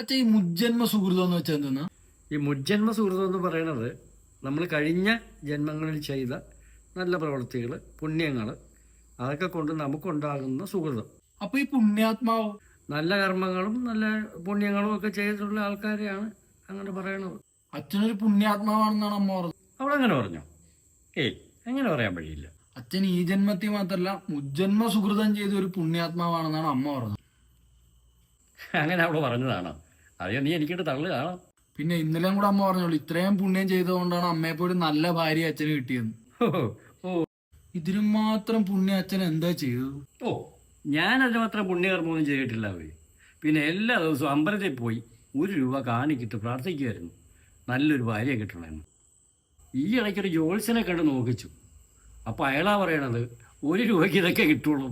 അച്ഛൻ ഈ മുജ്ജന്മ സുഹൃതം എന്ന് വെച്ചാൽ എന്തെന്നാ? ഈ മുജ്ജന്മ സുഹൃതം എന്ന് പറയുന്നത് നമ്മൾ കഴിഞ്ഞ ജന്മങ്ങളിൽ ചെയ്ത നല്ല പ്രവൃത്തികൾ പുണ്യങ്ങൾ അതൊക്കെ കൊണ്ട് നമുക്കുണ്ടാകുന്ന സുഹൃതം. അപ്പൊ ഈ പുണ്യാത്മാവ്? നല്ല കർമ്മങ്ങളും നല്ല പുണ്യങ്ങളും ഒക്കെ ചെയ്തിട്ടുള്ള ആൾക്കാരെയാണ് അങ്ങനെ പറയണത്. അച്ഛനൊരു പുണ്യാത്മാവാണെന്നാണ് അമ്മ പറഞ്ഞത്. അവളങ്ങനെ പറഞ്ഞോ? ഏയ് അങ്ങനെ പറയാൻ വഴിയില്ല. അച്ഛൻ ഈ ജന്മത്തിൽ മാത്രല്ല മുജ്ജന്മ സുഹൃതം ചെയ്ത ഒരു പുണ്യാത്മാവാണെന്നാണ് അമ്മ പറഞ്ഞത്. അങ്ങനെ അവൾ പറഞ്ഞതാണോ. അതെയോ നീ എനിക്കിട്ട് തള്ളു കാണാം. പിന്നെ ഇന്നലെയും കൂടെ അമ്മ പറഞ്ഞോളൂ ഇത്രയും പുണ്യം ചെയ്തുകൊണ്ടാണ് അമ്മയെ പോയി നല്ല ഭാര്യ അച്ഛന് കിട്ടിയത്. ഇതിനും മാത്രം പുണ്യ അച്ഛൻ എന്താ ചെയ്തു ഓ ഞാൻ അതിനുമാത്രം പുണ്യകർമ്മമൊന്നും ചെയ്തിട്ടില്ല അവർ. പിന്നെ എല്ലാ ദിവസവും അമ്പലത്തിൽ പോയി ഒരു രൂപ കാണിക്കിട്ട് പ്രാർത്ഥിക്കുമായിരുന്നു നല്ലൊരു ഭാര്യ കിട്ടണമെന്ന് ഈ ഇടയ്ക്കൊരു ജോത്സ്യനെ കണ്ട് നോക്കിച്ചു. അപ്പോൾ അയാളാ പറയണത് ഒരു രൂപയ്ക്ക് ഇതൊക്കെ കിട്ടുള്ളൂ.